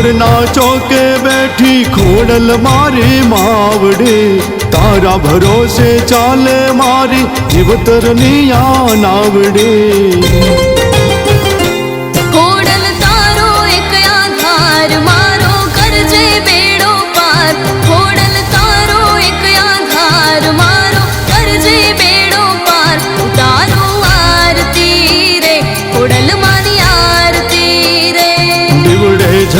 કરણપુરના ચોકે બેઠી ખોડલ મારી માવડે. તારા ભરોસે ચાલે મારી જીવતરની આ નાવડી.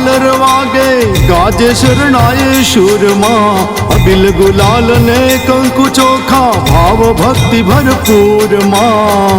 ઝાલર વાગે ગાજે શરણાય શુરમાં. અબિલ ગુલાલ ને કંકુ ચોખા ભાવ ભક્તિ ભરપૂરમાં.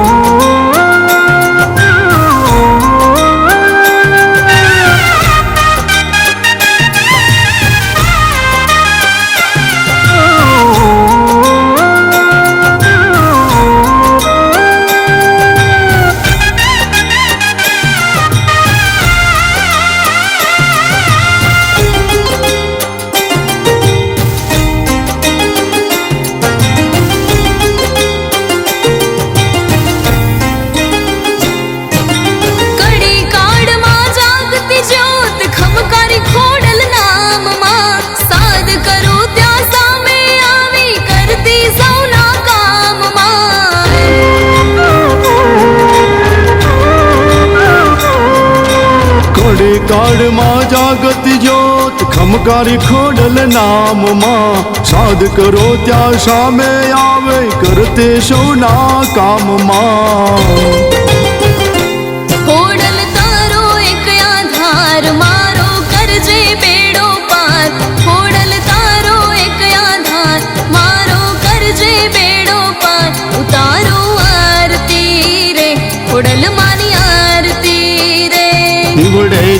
ખમકારી ખોડલ નામમાં સાદ કરો ત્યાં સામે આવે કરતે સૌના કામમાં.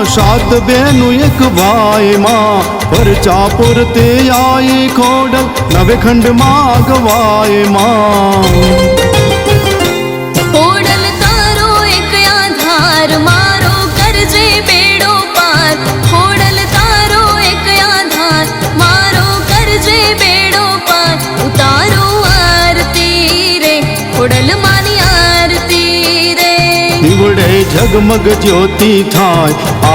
અવતરિયામાં સાત બેનું એક ભાઈમાં પરચા પૂરતે આઈ ખોડલ નવે ખંડમાં ગવાયમાં ખોડલ તારો એક આધાર મારો કરજે બેડો પાર ખોડલ તારો એક આધાર મારો કરજે બેડો પાર ઉતારો આરતી રે ખોડલ માની આરતી રે. દીવડે ઝગમગ જ્યોતિ થાય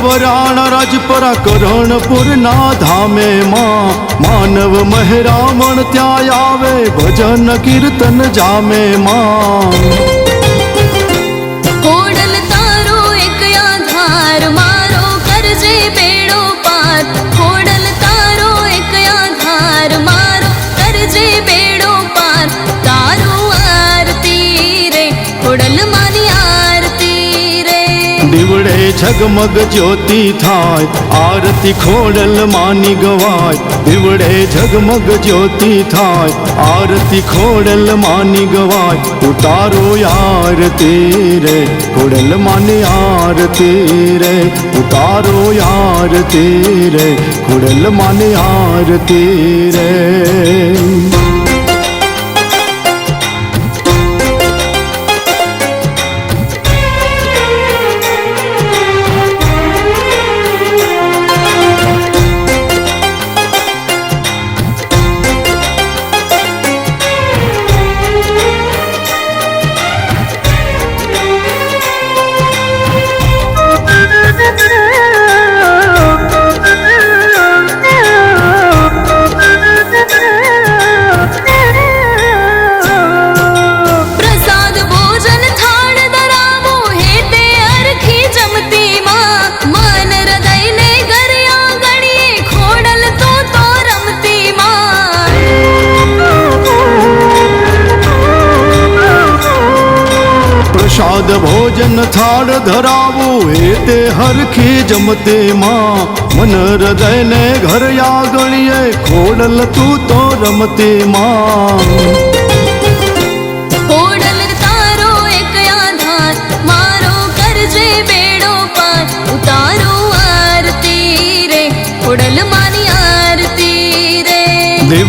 વરાણા રાજપરા કરણપુરના ધામે માં. માનવ મહેરામણ ત્યાં આવે ભજન કીર્તન જામે માં. ઝગમગ જ્યોતિ થાય, આરતી ખોડલ માની ગવાય, દીવડે ઝગમગ જ્યોતિ થાય, આરતી ખોડલ માની ગવાય, ઉતારો આરતી રે ખોડલ માની આરતી રે ઉતારો આરતી રે ખોડલ માની આરતી રે થાળ ધરાવો, એ તે હરખી જમતે માં. મન હૃદયને ઘર આગળીએ ખોડલ તું તો રમતે માં.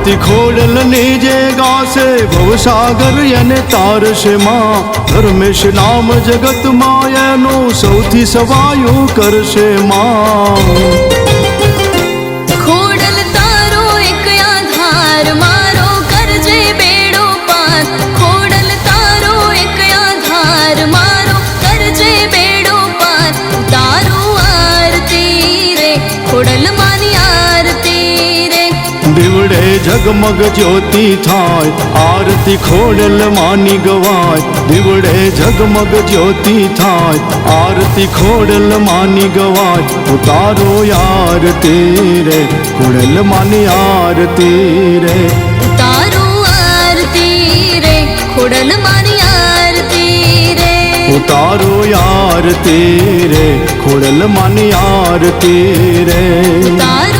આરતી ખોડલ જે ગાશે ભવસાગર એને તારશે માં ધર્મેશ નામ જગત એનું સૌથી સવાયું કરશે માં. ઝગમગ જ્યોતિ થાય આરતી ખોડલ માની ગવાય દીવડે ઝગમગ જ્યોતિ થાય આરતી ખોડલ માની ગવાય ઉતારો યાર રે ખોડલ માની આરતી રે ઉતારો આરતી રે ખોડલ માની આરતી રે ઉતારો યાર રે ખોડલ માની આરતી રે તારો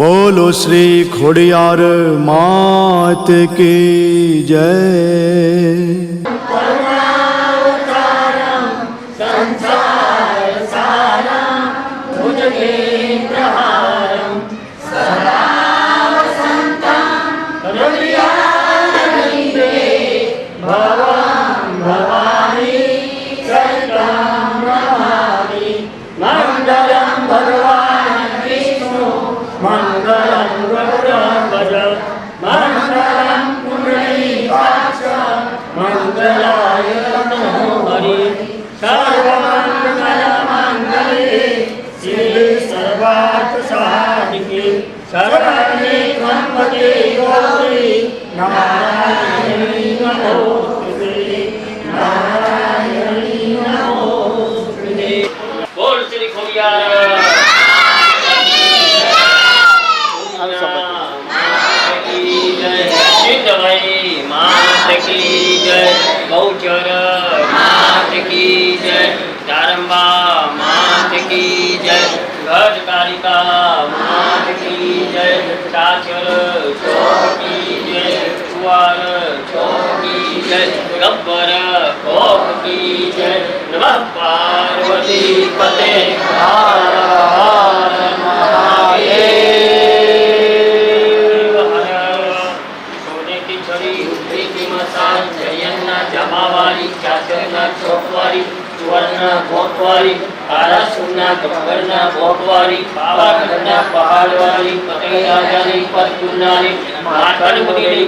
બોલો શ્રી ખોડિયાર માત કી જય. સંસાર Hallelujah. ગઢ કાલિકા માત કી જય સાચર ચોકી જય કુવાર ચોકી જય ગબ્બર કોક કી જય નમઃ પાર્વતી પતે હર હર મહાદેવ હર સોનેથી છરી જયન્ના જમાવાળી ચાચરના ચોકવાળી સુવર્ણ ભોંકવાળી કાળા સુરના ગબ્બરના ભોંકવાળી પાવાગઢના પહાડવાળી પતઈ રાજાની પરચુરનારી માખણ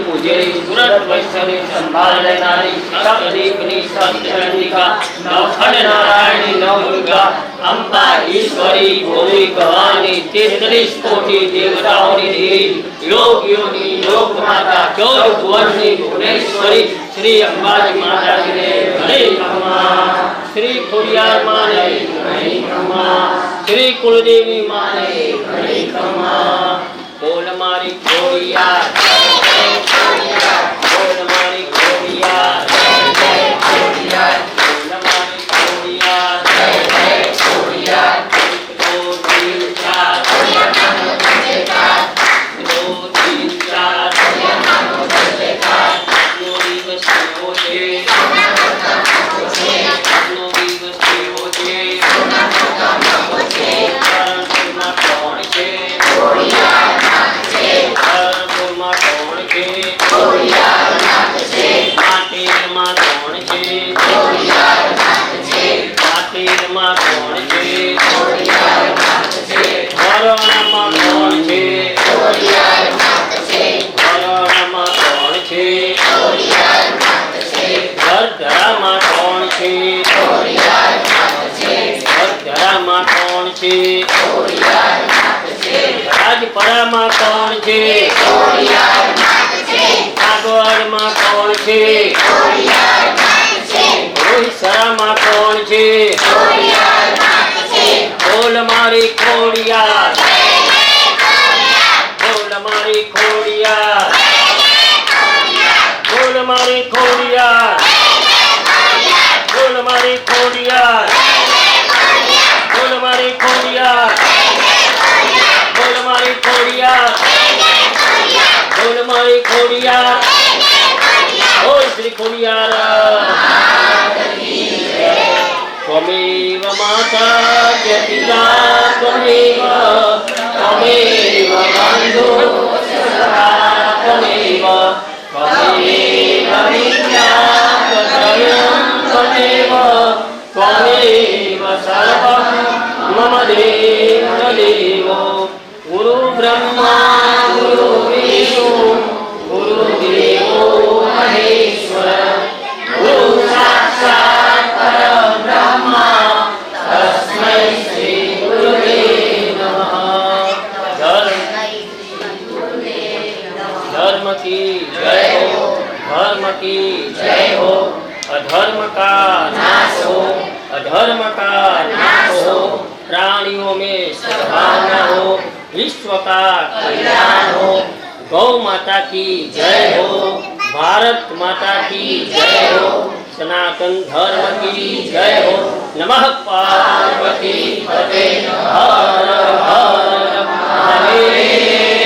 પૂજેલી, સુરત વૈશ્વની સંભાળ લેનારી સપ્તદીપની સપ્તચંડિકા નવખંડ નારાયણી નવદુર્ગા અંબા ઈશ્વરી ગૌરી ભવાની, તેત્રીસ કોટી દેવતાઓની દેવી, યોગીઓની યોગ માતા ચૌદ ભુવનની ભુવનેશ્વરી, શ્રી અંબાજી માતાજીને હરે ખમા શ્રી ખોડિયાર માને શ્રી ઘણી ખમા બોલ મારી ખોડિયાર હરણમાં કોણ છે હરણમાં કોણ છે ધરધરામાં કોણ છે ધરધરામાં કોણ છે રાજપરામાં કોણ છે આગળમાં કોણ છે રોહિસરામાં કોણ છે? બોલ મારી ખોડિયા બોલ મારી ખોડિયા બોલ મારી ખોડિયા બોલ મારી ખોડિયા બોલ મારી ખોડિયા બોલ મારી ખોડિયા બોલ મારી ખોડિયા બોલ શ્રી ખોડિયાર. त्वमेव माता च पिता त्वमेव त्वमेव बन्धु त्वमेव त्वमेव विद्या त्वमेव त्वमेव सर्वं मम देव ગૌ માતા કી જય હો. ભારત માતા કી જય હો. સનાતન ધર્મ કી જય હો. નમઃ પાર્વતી. પતે હર હર મહાદેવ